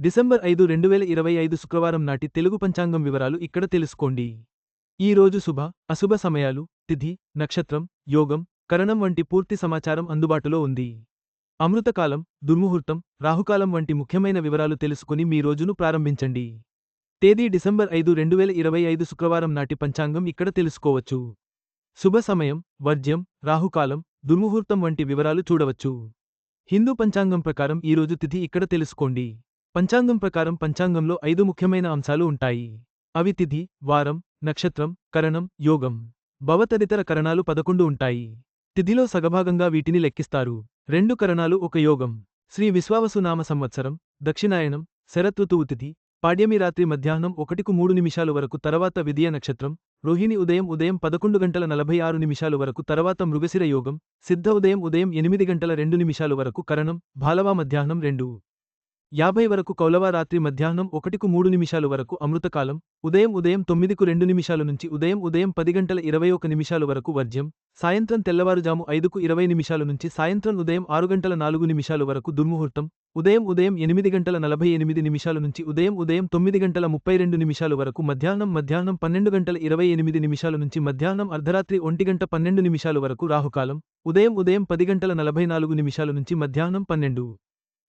December ఐదు రెండు వేల ఇరవై ఐదు శుక్రవారం నాటి తెలుగు పంచాంగం వివరాలు ఇక్కడ తెలుసుకోండి. ఈ రోజు శుభ అశుభ సమయాలు తిథి నక్షత్రం యోగం కరణం వంటి పూర్తి సమాచారం అందుబాటులో ఉంది. అమృతకాలం దుర్ముహూర్తం రాహుకాలం వంటి ముఖ్యమైన వివరాలు తెలుసుకుని మీ రోజును ప్రారంభించండి. తేదీ డిసెంబర్ ఐదు రెండు వేల ఇరవై ఐదు శుక్రవారం నాటి పంచాంగం ఇక్కడ తెలుసుకోవచ్చు. శుభ సమయం వర్జ్యం రాహుకాలం దుర్ముహూర్తం వంటి వివరాలు చూడవచ్చు. హిందూ పంచాంగం ప్రకారం ఈరోజు తిథి ఇక్కడ తెలుసుకోండి. పంచాంగం ప్రకారం పంచాంగంలో ఐదు ముఖ్యమైన అంశాలు ఉంటాయి. అవి తిథి వారం నక్షత్రం కరణం యోగం. భవ తదితర కరణాలు పదకొండు ఉంటాయి. తిథిలో సగభాగంగా వీటిని లెక్కిస్తారు. రెండు కరణాలు ఒక యోగం. శ్రీ విశ్వావసు నామ సంవత్సరం దక్షిణాయనం శరతృతువు తిథి పాడ్యమి రాత్రి మధ్యాహ్నం ఒకటికు మూడు నిమిషాలు వరకు తర్వాత విదియ నక్షత్రం రోహిణి ఉదయం ఉదయం పదకొండు గంటల నలభై ఆరు నిమిషాలు వరకు తర్వాత మృగశిర యోగం సిద్ధ ఉదయం ఉదయం ఎనిమిది గంటల రెండు నిమిషాలు వరకు కరణం భాలవా మధ్యాహ్నం రెండు. యాభై వరకు కౌలవ రాత్రి మధ్యాహ్నం ఒకటికు మూడు నిమిషాలు వరకు అమృతకాలం ఉదయం ఉదయం తొమ్మిదికు రెండు నిమిషాలు నుంచి ఉదయం ఉదయం పది గంటల ఇరవై ఒక నిమిషాలు వరకు వర్జ్యం సాయంత్రం తెల్లవారుజాము ఐదుకు ఇరవై నిమిషాలు నుంచి సాయంత్రం ఉదయం ఆరు గంటల నాలుగు నిమిషాలు వరకు దుర్ముహూర్తం ఉదయం ఉదయం ఎనిమిది గంటల నలభై ఎనిమిది నిమిషాలు నుంచి ఉదయం ఉదయం తొమ్మిది గంటల ముప్పై రెండు నిమిషాలు వరకు మధ్యాహ్నం మధ్యాహ్నం పన్నెండు గంటల ఇరవై ఎనిమిది నిమిషాల నుంచి మధ్యాహ్నం అర్ధరాత్రి ఒంటి గంట పన్నెండు నిమిషాలు వరకు రాహుకాలం ఉదయం ఉదయం పది గంటల నలభై నాలుగు నిమిషాల నుంచి మధ్యాహ్నం పన్నెండు.